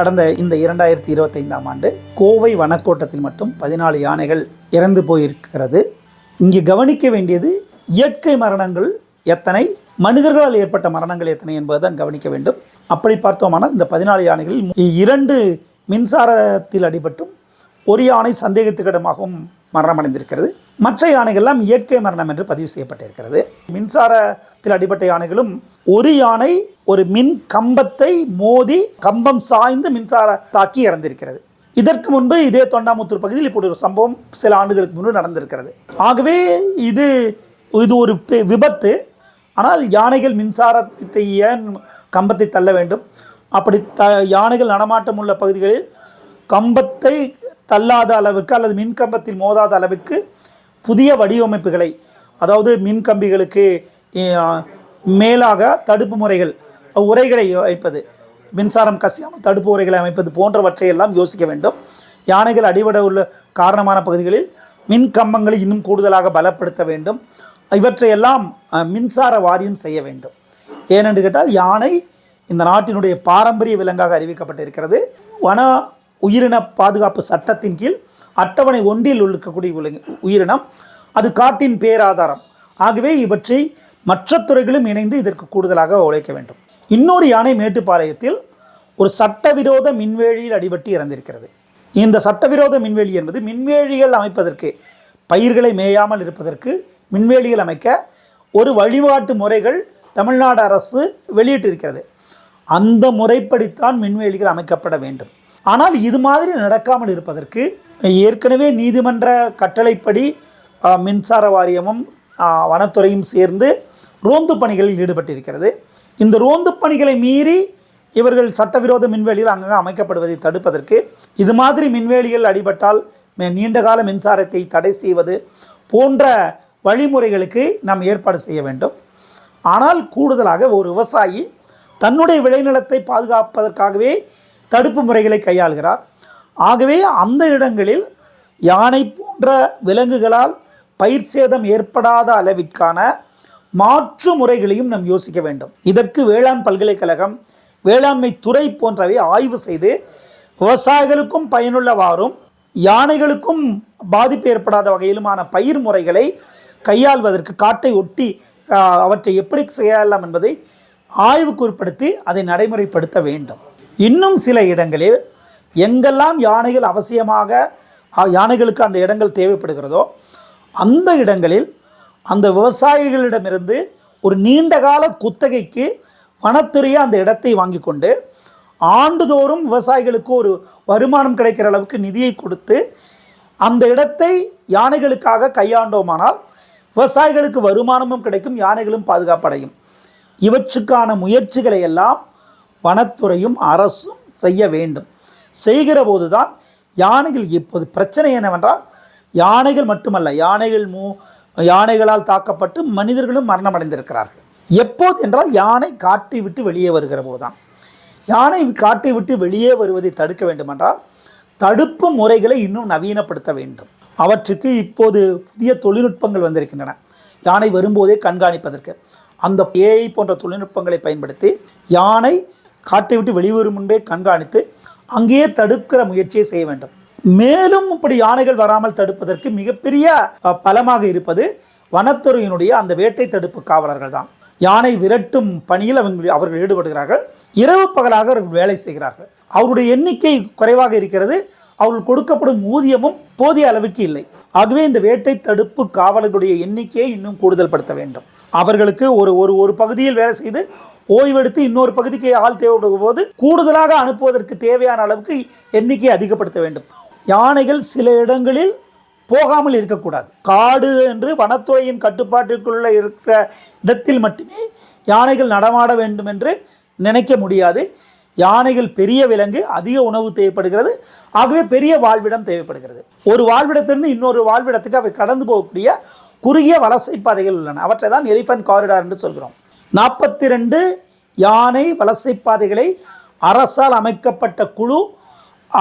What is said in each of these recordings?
கடந்த இந்த இரண்டாயிரத்தி இருபத்தைந்தாம் ஆண்டு கோவை வனக்கோட்டத்தில் மட்டும் பதினாலு யானைகள் இறந்து போயிருக்கிறது. இங்கே கவனிக்க வேண்டியது இயற்கை மரணங்கள் எத்தனை மனிதர்களால் ஏற்பட்ட மரணங்கள் எத்தனை என்பதுதான் கவனிக்க வேண்டும். அப்படி பார்த்தோமானால் இந்த பதினாலு யானைகளில் இரண்டு மின்சாரத்தில் அடிபட்டும் ஒரு யானை சந்தேகத்துக்கிடமாகவும் மரணமடைந்திருக்கிறது. மற்ற யானைகள்லாம் இயற்கை மரணம் என்று பதிவு செய்யப்பட்டிருக்கிறது. மின்சாரத்தில் அடிபட்ட யானைகளும் ஒரு யானை ஒரு மின் கம்பத்தை மோதி கம்பம் சாய்ந்து மின்சார தாக்கி இறந்திருக்கிறது. இதற்கு முன்பு இதே தொண்டாமுத்தூர் பகுதியில் இப்படி ஒரு சம்பவம் சில ஆண்டுகளுக்கு முன்பு நடந்திருக்கிறது. ஆகவே இது இது ஒரு பெ- விபத்து. ஆனால் யானைகள் மின்சாரத்தை ஏன் கம்பத்தை தள்ள வேண்டும்? அப்படி த யானைகள் நடமாட்டம் உள்ள பகுதிகளில் கம்பத்தை தள்ளாத அளவுக்கு அல்லது மின் கம்பத்தில் மோதாத அளவிற்கு புதிய வடிவமைப்புகளை அதாவது மின் கம்பிகளுக்கு மேலாக தடுப்பு முறைகள் உரைகளை வைப்பது மின்சாரம் கசியாமல் தடுப்பு உரைகளை அமைப்பது போன்றவற்றை எல்லாம் யோசிக்க வேண்டும். யானைகள் அடிபட உள்ள காரணமான பகுதிகளில் மின் கம்பங்களை இன்னும் கூடுதலாக பலப்படுத்த வேண்டும். இவற்றையெல்லாம் மின்சார வாரியம் செய்ய வேண்டும். ஏனென்று கேட்டால் யானை இந்த நாட்டினுடைய பாரம்பரிய விலங்காக அறிவிக்கப்பட்டிருக்கிறது. வன உயிரின பாதுகாப்பு சட்டத்தின் கீழ் அட்டவணை ஒன்றில் இருக்கக்கூடிய உயிரினம். அது காட்டின் பேராதாரம். ஆகவே இவற்றை மற்ற துறைகளும் இணைந்து இதற்கு கூடுதலாக உழைக்க வேண்டும். இன்னொரு யானை மேட்டுப்பாளையத்தில் ஒரு சட்டவிரோத மின்வேலியில் அடிபட்டு இறந்திருக்கிறது. இந்த சட்டவிரோத மின்வேலி என்பது மின்வேலிகள் அமைப்பதற்கு பயிர்களை மேயாமல் இருப்பதற்கு மின்வேலிகள் அமைக்க ஒரு வழிபாட்டு முறைகள் தமிழ்நாடு அரசு வெளியிட்டிருக்கிறது. அந்த முறைப்படித்தான் மின்வேலிகள் அமைக்கப்பட வேண்டும். ஆனால் இது மாதிரி நடக்காமல் இருப்பதற்கு ஏற்கனவே நீதிமன்ற கட்டளைப்படி மின்சார வாரியமும் வனத்துறையும் சேர்ந்து ரோந்து பணிகளில் ஈடுபட்டிருக்கிறது. இந்த ரோந்து பணிகளை மீறி இவர்கள் சட்டவிரோத மின்வெளியில் அங்கங்கே அமைக்கப்படுவதை தடுப்பதற்கு இது மாதிரி மின்வேலிகள் அடிபட்டால் மே- நீண்டகால மின்சாரத்தை தடை செய்வது போன்ற வழிமுறைகளுக்கு நாம் ஏற்பாடு செய்ய வேண்டும். ஆனால் கூடுதலாக ஒரு விவசாயி தன்னுடைய விளைநிலத்தை பாதுகாப்பதற்காகவே தடுப்பு முறைகளை கையாளுகிறார். ஆகவே அந்த இடங்களில் யானை போன்ற விலங்குகளால் பயிர் சேதம் ஏற்படாத அளவிற்கான மாற்று முறைகளையும் நாம் யோசிக்க வேண்டும். இதற்கு வேளாண் பல்கலைக்கழகம் வேளாண்மை துறை போன்றவை ஆய்வு செய்து விவசாயிகளுக்கும் பயனுள்ளவாறும் யானைகளுக்கும் பாதிப்பு ஏற்படாத வகையிலுமான பயிர் முறைகளை கையாள்வதற்கு காட்டை ஒட்டி அவற்றை எப்படி செய்யலாம் என்பதை ஆய்வுக்கு உட்படுத்தி அதை நடைமுறைப்படுத்த வேண்டும். இன்னும் சில இடங்களில் எங்கெல்லாம் யானைகள் அவசியமாக யானைகளுக்கு அந்த இடங்கள் தேவைப்படுகிறதோ அந்த இடங்களில் அந்த விவசாயிகளிடமிருந்து ஒரு நீண்டகால குத்தகைக்கு வனத்துறையை அந்த இடத்தை வாங்கி கொண்டு ஆண்டுதோறும் விவசாயிகளுக்கு ஒரு வருமானம் கிடைக்கிற அளவுக்கு நிதியை கொடுத்து அந்த இடத்தை யானைகளுக்காக கையாண்டோமானால் விவசாயிகளுக்கு வருமானமும் கிடைக்கும் யானைகளும் பாதுகாப்படையும். இவற்றுக்கான முயற்சிகளை எல்லாம் வனத்துறையும் அரசும் செய்ய வேண்டும். செய்கிற போதுதான் யானைகள் இப்போது பிரச்சனை என்னவென்றால் யானைகள் மட்டுமல்ல யானைகள் மூ யானைகளால் தாக்கப்பட்டு மனிதர்களும் மரணமடைந்திருக்கிறார்கள். எப்போது என்றால் யானை காட்டை விட்டு வெளியே வருகிற போதுதான் யானை காட்டை விட்டு வெளியே வருவதை தடுக்க வேண்டுமென்றால் தடுப்பு முறைகளை இன்னும் நவீனப்படுத்த வேண்டும். அவற்றுக்கு இப்போது புதிய தொழில்நுட்பங்கள் வந்திருக்கின்றன. யானை வரும்போதே கண்காணிப்பதற்கு. அந்த ஏஐ போன்ற தொழில்நுட்பங்களை பயன்படுத்தி யானை காட்டை விட்டு வெளிவரும் முன்பே கண்காணித்து அங்கேயே தடுக்கிற முயற்சியை செய்ய வேண்டும். மேலும் இப்படி யானைகள் வராமல் தடுப்பதற்கு மிகப்பெரிய பலமாக இருப்பது வனத்துறையினுடைய அந்த வேட்டை தடுப்பு காவலர்கள் தான். யானை விரட்டும் பணியில் அவங்க அவர்கள் ஈடுபடுகிறார்கள். இரவு பகலாக அவர்கள் வேலை செய்கிறார்கள். அவருடைய எண்ணிக்கை குறைவாக இருக்கிறது. அவர்கள் கொடுக்கப்படும் ஊதியமும் போதிய அளவுக்கு இல்லை. ஆகவே இந்த வேட்டை தடுப்பு காவலர்களுடைய எண்ணிக்கையை இன்னும் கூடுதல் படுத்த வேண்டும். அவர்களுக்கு ஒரு ஒரு ஒரு பகுதியில் வேலை செய்து ஓய்வெடுத்து இன்னொரு பகுதிக்கு ஆள் தேவைப்படும் போது கூடுதலாக அனுப்புவதற்கு தேவையான அளவுக்கு எண்ணிக்கையை அதிகப்படுத்த வேண்டும். யானைகள் சில இடங்களில் போகாமல் இருக்கக்கூடாது. காடு என்று வனத்துறையின் கட்டுப்பாட்டிற்குள்ள இருக்கிற இடத்தில் மட்டுமே யானைகள் நடமாட வேண்டும் என்று நினைக்க முடியாது. யானைகள் பெரிய விலங்கு அதிக உணவு தேவைப்படுகிறது. ஆகவே பெரிய வாழ்விடம் தேவைப்படுகிறது. ஒரு வாழ்விடத்திலிருந்து இன்னொரு வாழ்விடத்துக்கு அவை கடந்து போகக்கூடிய குறுகிய வலசை பாதைகள் உள்ளன. அவற்றை தான் எலிஃபன் காரிடார் என்று சொல்கிறோம். நாற்பத்தி ரெண்டு யானை வலசை பாதைகளை அரசால் அமைக்கப்பட்ட குழு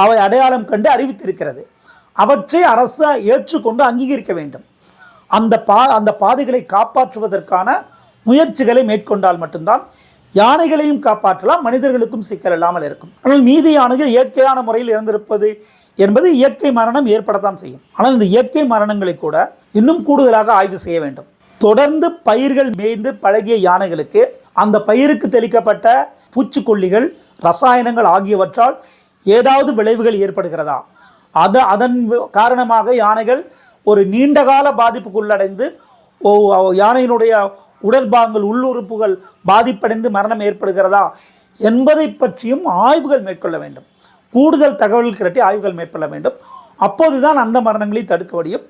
அவை அடையாளம் கண்டு அறிவித்திருக்கிறது. அவற்றை அரசு ஏற்றுக்கொண்டு அங்கீகரிக்க வேண்டும். அந்த பா அந்த பாதைகளை காப்பாற்றுவதற்கான முயற்சிகளை மேற்கொண்டால் மட்டும்தான் யானைகளையும் காப்பாற்றலாம் மனிதர்களுக்கும் சிக்கல் இல்லாமல் இருக்கும். ஆனால் மீதி யானைகள் இயற்கையான முறையில் இறந்திருப்பது என்பது இயற்கை மரணம் ஏற்படத்தான் செய்யும். ஆனால் இந்த இயற்கை மரணங்களை கூட இன்னும் கூடுதலாக ஆய்வு செய்ய வேண்டும். தொடர்ந்து பயிர்கள் மேய்ந்து பழகிய யானைகளுக்கு அந்த பயிருக்கு தெளிக்கப்பட்ட பூச்சிக்கொல்லிகள் ரசாயனங்கள் ஆகியவற்றால் ஏதாவது விளைவுகள் ஏற்படுகிறதா? அது அதன் காரணமாக யானைகள் ஒரு நீண்டகால பாதிப்புக்குள்ளடைந்து யானையினுடைய உடல்பாகங்கள் உள்ளுறுப்புகள் பாதிப்படைந்து மரணம் ஏற்படுகிறதா என்பதை பற்றியும் ஆய்வுகள் மேற்கொள்ள வேண்டும். கூடுதல் தகவல் திரட்டி ஆய்வுகள் மேற்கொள்ள வேண்டும். அப்போதுதான் அந்த மரணங்களை தடுக்க முடியும்.